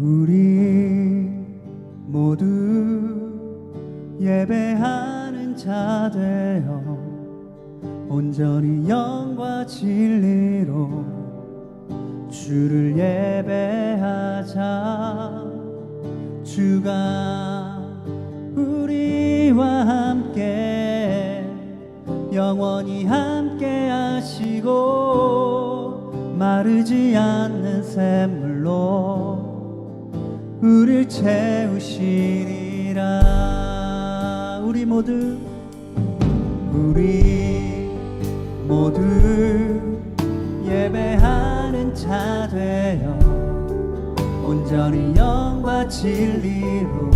우리 모두 예배하는 자 되어 온전히 영과 진리로 주를 예배하자. 주가 우리와 함께 영원히 함께 하시고 마르지 않는 샘물로 우릴 채우시리라. 우리 모두 우리 모두 예배하는 자 되어 온전히 영과 진리로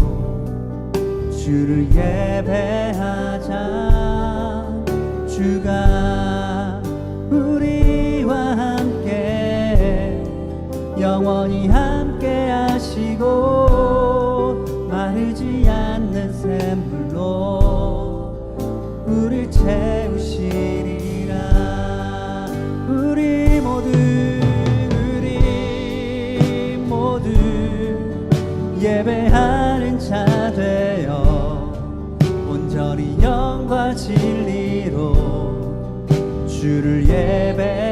주를 예배하자. 주가 영원히 함께 하시고 마르지 않는 샘물로 우릴 채우시리라. 우리 모두 우리 모두 예배하는 자 되어 온전히 영과 진리로 주를 예배하자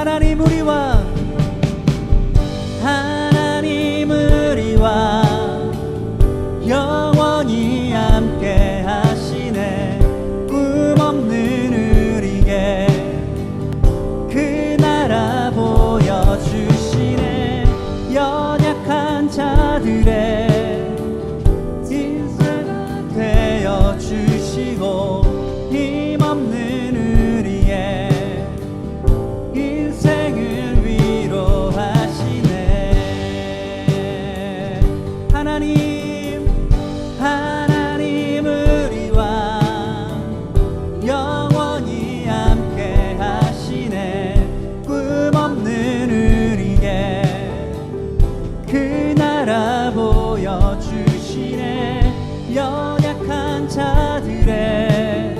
하나님 우리와 하나님 우리와 영원히 함께 하시네. 꿈 없는 우리에게 그 나라 보 연약한 자들의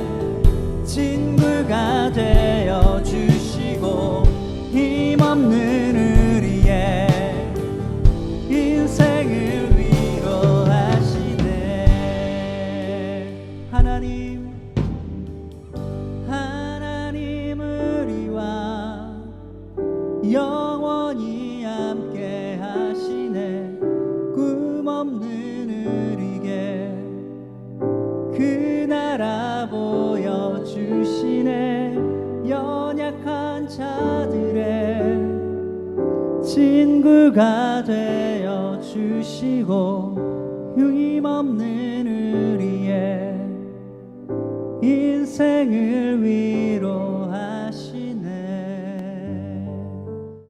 친구가 되어 주시고 힘없는 우리의 인생을 위로하시네. 하나님 하나님 우리와 영원히 함께 하시네 그 나라 보여 주시네. 연약한 자들의 친구가 되어 주시고 힘없는 우리의 인생을 위로하시네